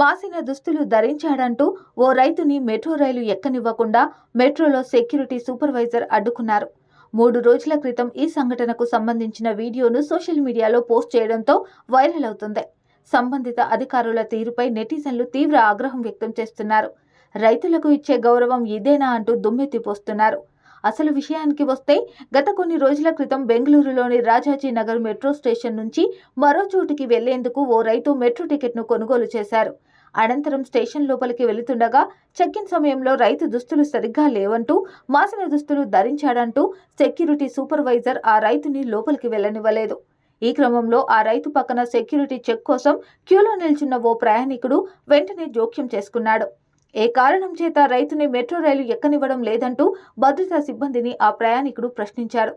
మాసిన దుస్తులు ధరించాడంటూ ఓ రైతుని మెట్రో రైలు ఎక్కనివ్వకుండా మెట్రోలో సెక్యూరిటీ సూపర్వైజర్ అడ్డుకున్నారు. మూడు రోజుల క్రితం ఈ సంఘటనకు సంబంధించిన వీడియోను సోషల్ మీడియాలో పోస్ట్ చేయడంతో వైరల్ అవుతుంది. సంబంధిత అధికారుల తీరుపై నెటిజన్లు తీవ్ర ఆగ్రహం వ్యక్తం చేస్తున్నారు. రైతులకు ఇచ్చే గౌరవం ఇదేనా అంటూ దుమ్మెత్తిపోస్తున్నారు. అసలు విషయానికి వస్తే గత కొన్ని రోజుల క్రితం బెంగళూరులోని రాజాజీ నగర్ మెట్రో స్టేషన్ నుంచి మరో చోటుకి వెళ్ళేందుకు ఓ రైతు మెట్రో టికెట్ను కొనుగోలు చేశారు. అనంతరం స్టేషన్ లోపలికి వెళుతుండగా చెక్కిన్ సమయంలో రైతు దుస్తులు సరిగ్గా లేవంటూ మాసిన దుస్తులు ధరించాడంటూ సెక్యూరిటీ సూపర్వైజర్ ఆ రైతుని లోపలికి వెళ్ళనివ్వలేదు ఈ క్రమంలో ఆ రైతు పక్కన సెక్యూరిటీ చెక్ కోసం క్యూలో నిల్చున్న ఓ ప్రయాణికుడు వెంటనే జోక్యం చేసుకున్నాడు. ఏ కారణం చేత రైతుని మెట్రో రైలు ఎక్కనివ్వడం లేదంటూ భద్రతా సిబ్బందిని ఆ ప్రయాణికుడు ప్రశ్నించాడు.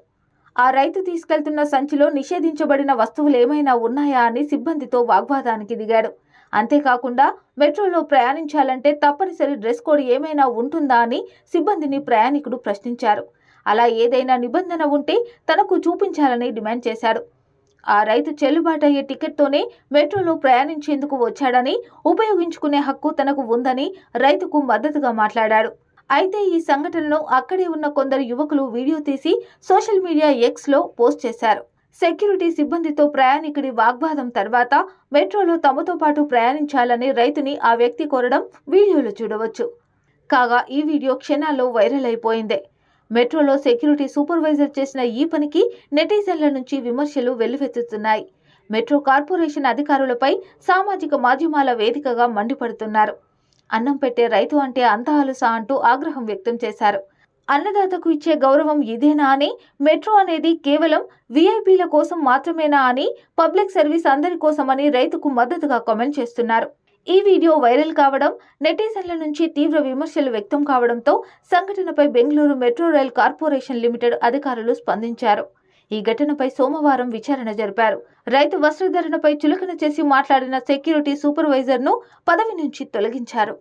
ఆ రైతు తీసుకెళ్తున్న సంచిలో నిషేధించబడిన వస్తువులు ఏమైనా ఉన్నాయా అని సిబ్బందితో వాగ్వాదానికి దిగాడు. అంతేకాకుండా మెట్రోలో ప్రయాణించాలంటే తప్పనిసరి డ్రెస్ కోడ్ ఏమైనా ఉంటుందా అని సిబ్బందిని ప్రయాణికుడు ప్రశ్నించారు. అలా ఏదైనా నిబంధన ఉంటే తనకు చూపించాలని డిమాండ్ చేశాడు ఆ రైతు చెల్లుబాటు అయ్యే టికెట్తోనే మెట్రోలో ప్రయాణించేందుకు వచ్చాడని ఉపయోగించుకునే హక్కు తనకు ఉందని రైతుకు మద్దతుగా మాట్లాడాడు. అయితే ఈ సంఘటనను అక్కడే ఉన్న కొందరు యువకులు వీడియో తీసి సోషల్ మీడియా ఎక్స్లో పోస్ట్ చేశారు. సెక్యూరిటీ సిబ్బందితో ప్రయాణికుడి వాగ్వాదం తర్వాత మెట్రోలో తమతో పాటు ప్రయాణించాలని రైతుని ఆ వ్యక్తి కోరడం వీడియోలో చూడవచ్చు. కాగా ఈ వీడియో క్షణాల్లో వైరల్ అయిపోయింది. మెట్రోలో సెక్యూరిటీ సూపర్వైజర్ చేసిన ఈ పనికి నెటిజన్ల నుంచి విమర్శలు వెల్లువెత్తుతున్నాయి. మెట్రో కార్పొరేషన్ అధికారులపై సామాజిక మాధ్యమాల వేదికగా మండిపడుతున్నారు. అన్నం పెట్టే రైతు అంటే అంత అలుసా అంటూ ఆగ్రహం వ్యక్తం చేశారు. అన్నదాతకు ఇచ్చే గౌరవం ఇదేనా అని? మెట్రో అనేది కేవలం వీఐపీల కోసం మాత్రమేనా అని? పబ్లిక్ సర్వీస్ అందరి కోసమని రైతుకు మద్దతుగా కామెంట్ చేస్తున్నారు. ఈ వీడియో వైరల్ కావడం నెటిజన్ల నుంచి తీవ్ర విమర్శలు వ్యక్తం కావడంతో సంఘటనపై Bengaluru metro rail corporation limited అధికారులు స్పందించారు. ఈ ఘటనపై సోమవారం విచారణ జరిపారు. రైతు వస్త్రధరణపై చులకన చేసి మాట్లాడిన సెక్యూరిటీ సూపర్వైజర్ను పదవి నుంచి తొలగించారు.